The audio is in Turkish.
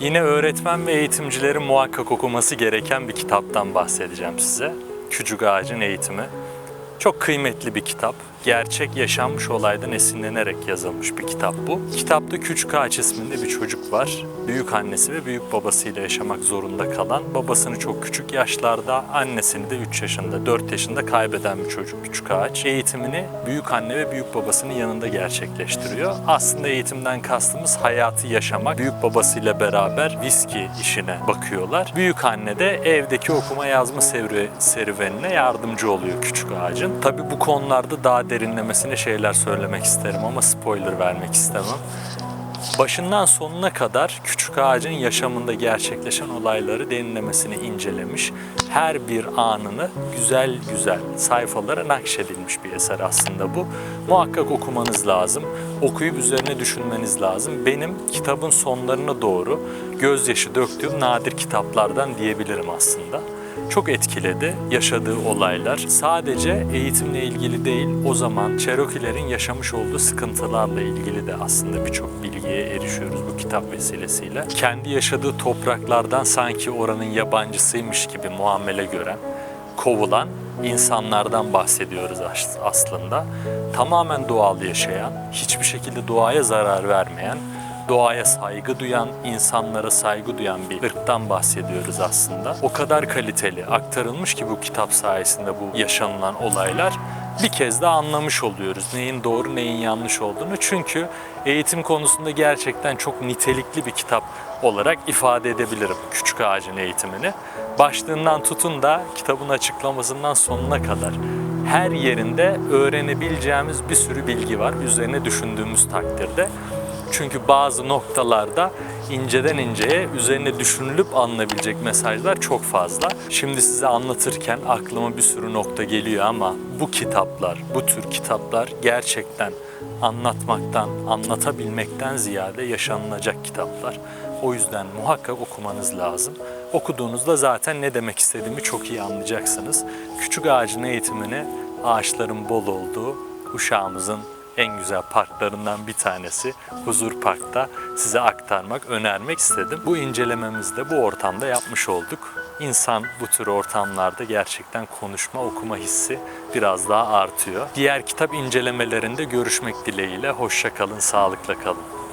Yine öğretmen ve eğitimcilerin muhakkak okuması gereken bir kitaptan bahsedeceğim size. Küçük Ağacın Eğitimi. Çok kıymetli bir kitap. Gerçek yaşanmış olaydan esinlenerek yazılmış bir kitap bu. Kitapta Küçük Ağaç isminde bir çocuk var. Büyük annesi ve büyük babasıyla yaşamak zorunda kalan, babasını çok küçük yaşlarda, annesini de 3 yaşında, 4 yaşında kaybeden bir çocuk Küçük Ağaç. Eğitimini büyük anne ve büyük babasının yanında gerçekleştiriyor. Aslında eğitimden kastımız hayatı yaşamak. Büyük babasıyla beraber viski işine bakıyorlar. Büyük anne de evdeki okuma yazma serü- serüvenine yardımcı oluyor Küçük Ağacın. Tabii bu konularda daha derinlemesine şeyler söylemek isterim ama spoiler vermek istemem. Başından sonuna kadar küçük ağacın yaşamında gerçekleşen olayları derinlemesine incelemiş. Her bir anını güzel güzel sayfalara nakşedilmiş bir eser aslında bu. Muhakkak okumanız lazım. Okuyup üzerine düşünmeniz lazım. Benim kitabın sonlarına doğru gözyaşı döktüğüm nadir kitaplardan diyebilirim aslında çok etkiledi yaşadığı olaylar. Sadece eğitimle ilgili değil, o zaman Cherokee'lerin yaşamış olduğu sıkıntılarla ilgili de aslında birçok bilgiye erişiyoruz bu kitap vesilesiyle. Kendi yaşadığı topraklardan sanki oranın yabancısıymış gibi muamele gören, kovulan insanlardan bahsediyoruz as- aslında. Tamamen doğal yaşayan, hiçbir şekilde doğaya zarar vermeyen, doğaya saygı duyan, insanlara saygı duyan bir ırktan bahsediyoruz aslında. O kadar kaliteli aktarılmış ki bu kitap sayesinde bu yaşanılan olaylar bir kez daha anlamış oluyoruz neyin doğru neyin yanlış olduğunu. Çünkü eğitim konusunda gerçekten çok nitelikli bir kitap olarak ifade edebilirim Küçük Ağacın eğitimini. Başlığından tutun da kitabın açıklamasından sonuna kadar her yerinde öğrenebileceğimiz bir sürü bilgi var üzerine düşündüğümüz takdirde. Çünkü bazı noktalarda inceden inceye üzerine düşünülüp alınabilecek mesajlar çok fazla. Şimdi size anlatırken aklıma bir sürü nokta geliyor ama bu kitaplar, bu tür kitaplar gerçekten anlatmaktan, anlatabilmekten ziyade yaşanılacak kitaplar. O yüzden muhakkak okumanız lazım. Okuduğunuzda zaten ne demek istediğimi çok iyi anlayacaksınız. Küçük ağacın eğitimini ağaçların bol olduğu, uşağımızın en güzel parklarından bir tanesi Huzur Park'ta size aktarmak, önermek istedim. Bu incelememizi de bu ortamda yapmış olduk. İnsan bu tür ortamlarda gerçekten konuşma, okuma hissi biraz daha artıyor. Diğer kitap incelemelerinde görüşmek dileğiyle. Hoşça kalın, sağlıkla kalın.